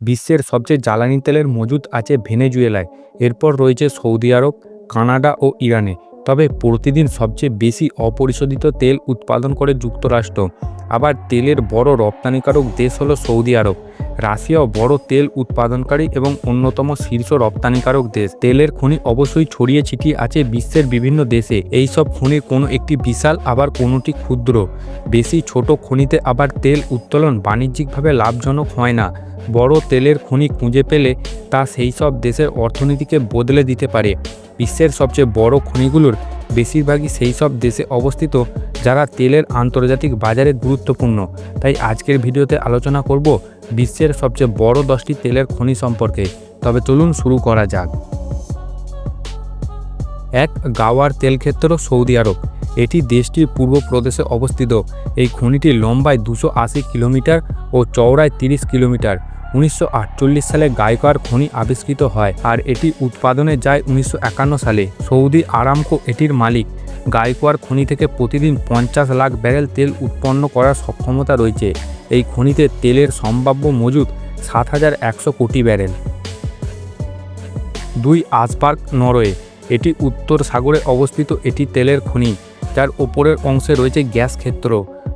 বিশ্বের সবচেয়ে জ্বালানি তেলের মজুদ আছে ভেনেজুয়েলায়। এরপর রয়েছে সৌদি আরব, কানাডা ও ইরানে। তবে প্রতিদিন সবচেয়ে বেশি অপরিশোধিত তেল উৎপাদন করে যুক্তরাষ্ট্র। আবার তেলের বড় রপ্তানিকারক দেশ হলো সৌদি আরব। রাশিয়াও বড় তেল উৎপাদনকারী এবং অন্যতম শীর্ষ রপ্তানিকারক দেশ। তেলের খনি অবশ্যই ছড়িয়ে ছিটিয়ে আছে বিশ্বের বিভিন্ন দেশে। এই সব খনির কোনো একটি বিশাল, আবার কোনোটি ক্ষুদ্র। বেশি ছোট খনিতে আবার তেল উত্তোলন বাণিজ্যিকভাবে লাভজনক হয় না। বড় তেলের খনি খুঁজে পেলে তা সেই সব দেশের অর্থনীতিকে বদলে দিতে পারে। বিশ্বের সবচেয়ে বড় খনিগুলোর বেশিরভাগই সেই সব দেশে অবস্থিত, যারা তেলের আন্তর্জাতিক বাজারে গুরুত্বপূর্ণ। তাই আজকের ভিডিওতে আলোচনা করব বিশ্বের সবচেয়ে বড় দশটি তেলের খনি সম্পর্কে। তবে চলুন শুরু করা যাক। এক, গাওয়ার তেলক্ষেত্র সৌদি আরব। এটি দেশটির পূর্ব প্রদেশে অবস্থিত। এই খনিটি লম্বায় দুশো কিলোমিটার ও চওড়ায় তিরিশ কিলোমিটার। উনিশশো আটচল্লিশ সালে গায়কার খনি আবিষ্কৃত হয় আর এটি উৎপাদনে যায় উনিশশো একান্ন সালে। সৌদি আরামকো এটির মালিক। গায়কোয়ার খনি থেকে প্রতিদিন পঞ্চাশ লাখ ব্যারেল তেল উৎপন্ন করার সক্ষমতা রয়েছে। এই খনিতে তেলের সম্ভাব্য মজুদ সাত হাজার একশো কোটি ব্যারেল। দুই আসবার্গ নরওয়ে। এটি উত্তর সাগরে অবস্থিত এটি তেলের খনি, যার ওপরের অংশে রয়েছে গ্যাস ক্ষেত্র।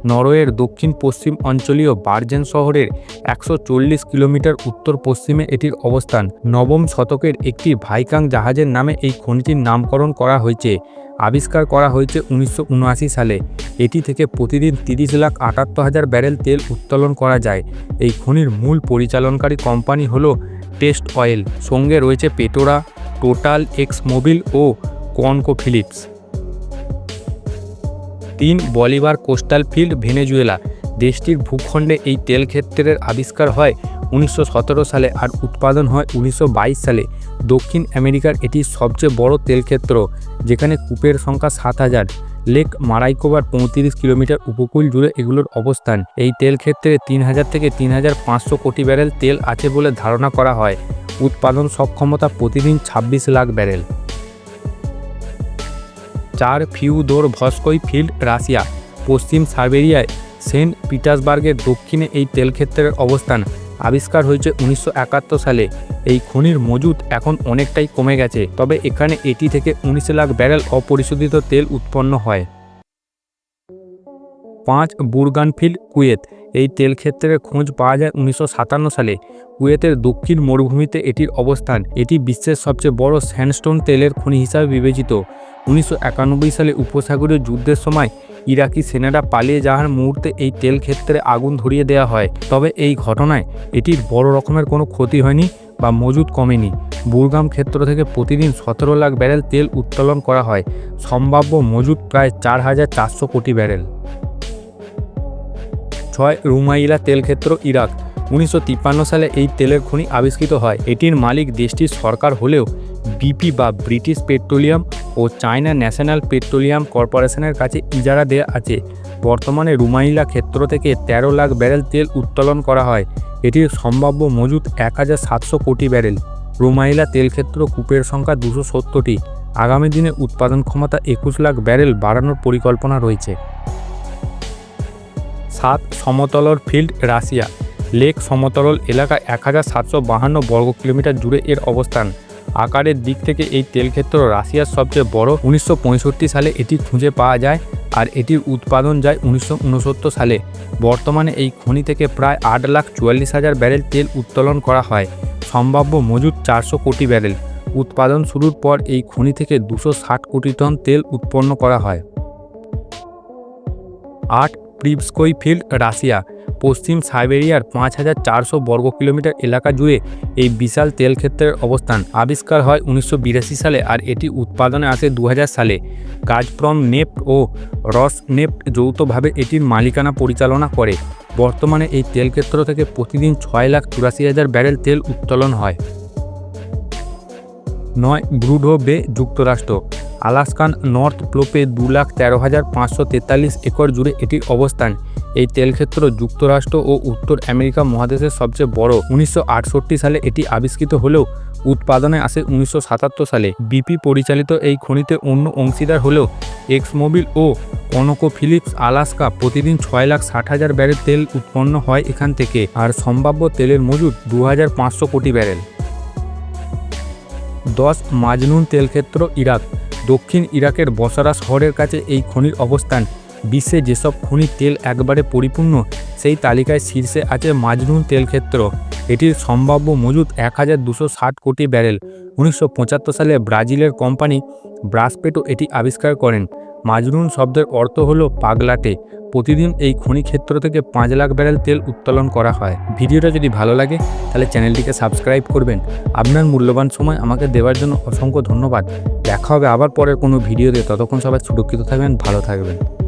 নরওয়ের দক্ষিণ পশ্চিম অঞ্চলীয় বার্জেন শহরের একশো চল্লিশ কিলোমিটার উত্তর পশ্চিমে এটির অবস্থান। নবম শতকের একটি ভাইকাং জাহাজের নামে এই খনিটির নামকরণ করা হয়েছে। আবিষ্কার করা হয়েছে উনিশশো উনআশি সালে। এটি থেকে প্রতিদিন তিরিশ লাখ আটাত্তর হাজার ব্যারেল তেল উত্তোলন করা যায়। এই খনির মূল পরিচালনকারী কোম্পানি হল টেস্ট অয়েল। সঙ্গে রয়েছে পেটোরা, টোটাল এক্স মোবিল ও কনকো ফিলিপস তিন বলিভার কোস্টাল ফিল্ড ভেনেজুয়েলা। দেশটির ভূখণ্ডে এই তেল ক্ষেত্রের আবিষ্কার হয় উনিশশো সতেরো সালে আর উৎপাদন হয় উনিশশো বাইশ সালে। দক্ষিণ আমেরিকার এটি সবচেয়ে বড় তেলক্ষেত্র যেখানে কূপের সংখ্যা সাত হাজার। লেক মারাইকোবার পঁয়ত্রিশ কিলোমিটার উপকূল জুড়ে এগুলোর অবস্থান। এই তেল ক্ষেত্রে তিন হাজার থেকে তিন হাজার পাঁচশো কোটি ব্যারেল তেল আছে বলে ধারণা করা হয়। উৎপাদন সক্ষমতা প্রতিদিন ছাব্বিশ লাখ ব্যারেল। চার ফিউদোর ভস্কই ফিল্ড, রাশিয়া। পশ্চিম সাইবেরিয়ায় সেন্ট পিটার্সবার্গের দক্ষিণে এই তেলক্ষেত্রের অবস্থান। আবিষ্কার হয়েছে উনিশশো একাত্তর সালে। এই খনির মজুদ এখন অনেকটাই কমে গেছে, তবে এখানে এটি থেকে উনিশ লাখ ব্যারেল অপরিশোধিত তেল উৎপন্ন হয়। পাঁচ বুরগানফিল্ড, কুয়েত। এই তেল ক্ষেত্রের খোঁজ পাওয়া যায় উনিশশো সাতান্ন সালে। কুয়েতের দক্ষিণ মরুভূমিতে এটির অবস্থান। এটি বিশ্বের সবচেয়ে বড় স্যান্ডস্টোন তেলের খনি হিসাবে বিবেচিত। উনিশশো একানব্বই সালে উপসাগরীয় যুদ্ধের সময় ইরাকি সেনারা পালিয়ে যাওয়ার মুহূর্তে এই তেল ক্ষেত্রে আগুন ধরিয়ে দেওয়া হয়। তবে এই ঘটনায় এটির বড় রকমের কোনো ক্ষতি হয়নি বা মজুদ কমেনি। বুরগাম ক্ষেত্র থেকে প্রতিদিন সতেরো লাখ ব্যারেল তেল উত্তোলন করা হয়। সম্ভাব্য মজুদ প্রায় চার হাজার চারশো কোটি ব্যারেল। ছয় রুমাইলা তেলক্ষেত্র ইরাক। উনিশশো তিপ্পান্ন সালে এই তেলের খনি আবিষ্কৃত হয়। এটির মালিক দেশটির সরকার হলেও বিপি বা ব্রিটিশ পেট্রোলিয়াম ও চায়না ন্যাশনাল পেট্রোলিয়াম কর্পোরেশনের কাছে ইজারা দেওয়া আছে। বর্তমানে রুমাইলা ক্ষেত্র থেকে ১৩ লাখ ব্যারেল তেল উত্তোলন করা হয়। এটির সম্ভাব্য মজুদ এক হাজার সাতশো কোটি ব্যারেল। রুমাইলা তেলক্ষেত্র কূপের সংখ্যা দুশো সত্তরটি। আগামী দিনে উৎপাদন ক্ষমতা একুশ লাখ ব্যারেল বাড়ানোর পরিকল্পনা রয়েছে। সাত সমতলর ফিল্ড রাশিয়া। লেক সমতল এলাকা এক হাজার সাতশো বাহান্ন বর্গ কিলোমিটার জুড়ে এর অবস্থান। আকারের দিক থেকে এই তেলক্ষেত্র রাশিয়ার সবচেয়ে বড়। উনিশশো পঁয়ষট্টি সালে এটি খুঁজে পাওয়া যায় আর এটির উৎপাদন যায় উনিশশো উনসত্তর সালে। বর্তমানে এই খনি থেকে প্রায় আট লাখ চুয়াল্লিশ হাজার ব্যারেল তেল উত্তোলন করা হয়। সম্ভাব্য মজুদ চারশো কোটি ব্যারেল। উৎপাদন শুরুর পর এই খনি থেকে দুশো ষাট কোটি টন তেল উৎপন্ন করা হয়। আট প্রিভস্কই ফিল্ড রাশিয়া। পশ্চিম সাইবেরিয়ার পাঁচ হাজার চারশো বর্গ কিলোমিটার এলাকা জুড়ে এই বিশাল তেল ক্ষেত্রের অবস্থান আবিষ্কার হয় উনিশশো বিরাশি সালে আর এটি উৎপাদনে আসে দু হাজার সালে। গাজপ্রম নেফট ও রস নেফট যৌথভাবে এটির মালিকানা পরিচালনা করে। বর্তমানে এই তেল ক্ষেত্র থেকে প্রতিদিন ছয় লাখ চুরাশি হাজার ব্যারেল তেল উত্তোলন হয়। নয় ব্রুডো বে যুক্তরাষ্ট্র। আলাস্কান নর্থ প্লোপে দু লাখ তেরো হাজার পাঁচশো তেতাল্লিশ একর জুড়ে এটির অবস্থান। এই তেলক্ষেত্র যুক্তরাষ্ট্র ও উত্তর আমেরিকা মহাদেশের সবচেয়ে বড়। উনিশশো আটষট্টি সালে এটি আবিষ্কৃত হলেও উৎপাদনে আসে উনিশশো সাতাত্তর সালে। বিপি পরিচালিত এই খনিতে অন্য অংশীদার হলেও এক্সমোবিল ও কনকো ফিলিপস আলাস্কা প্রতিদিন ছয় লাখ ষাট হাজার ব্যারেল তেল উৎপন্ন হয় এখান থেকে আর সম্ভাব্য তেলের মজুদ দু হাজার পাঁচশো কোটি ব্যারেল। দশ মাজনুন তেলক্ষেত্র ইরাক। দক্ষিণ ইরাকের বসারা শহরের কাছে এই খনির অবস্থান। বিশ্বে যেসব খনির তেল একবারে পরিপূর্ণ, সেই তালিকায় শীর্ষে আছে মাজনুন তেলক্ষেত্র। এটির সম্ভাব্য মজুদ এক কোটি ব্যারেল। উনিশশো পঁচাত্তর সালে ব্রাজিলের কোম্পানি ব্রাসপেটো এটি আবিষ্কার করেন। মাজনুন শব্দের অর্থ হলো পাগলাটে। প্রতিদিন এই খনি ক্ষেত্র থেকে পাঁচ লাখ ব্যারেল তেল উত্তোলন করা হয়। ভিডিওটা যদি ভালো লাগে, তাহলে চ্যানেলটিকে সাবস্ক্রাইব করবেন। আপনার মূল্যবান সময় আমাকে দেওয়ার জন্য অসংখ্য ধন্যবাদ। দেখা হবে আবার পরের কোনো ভিডিওতে। ততক্ষণ সবাই সুরক্ষিত থাকবেন, ভালো থাকবেন।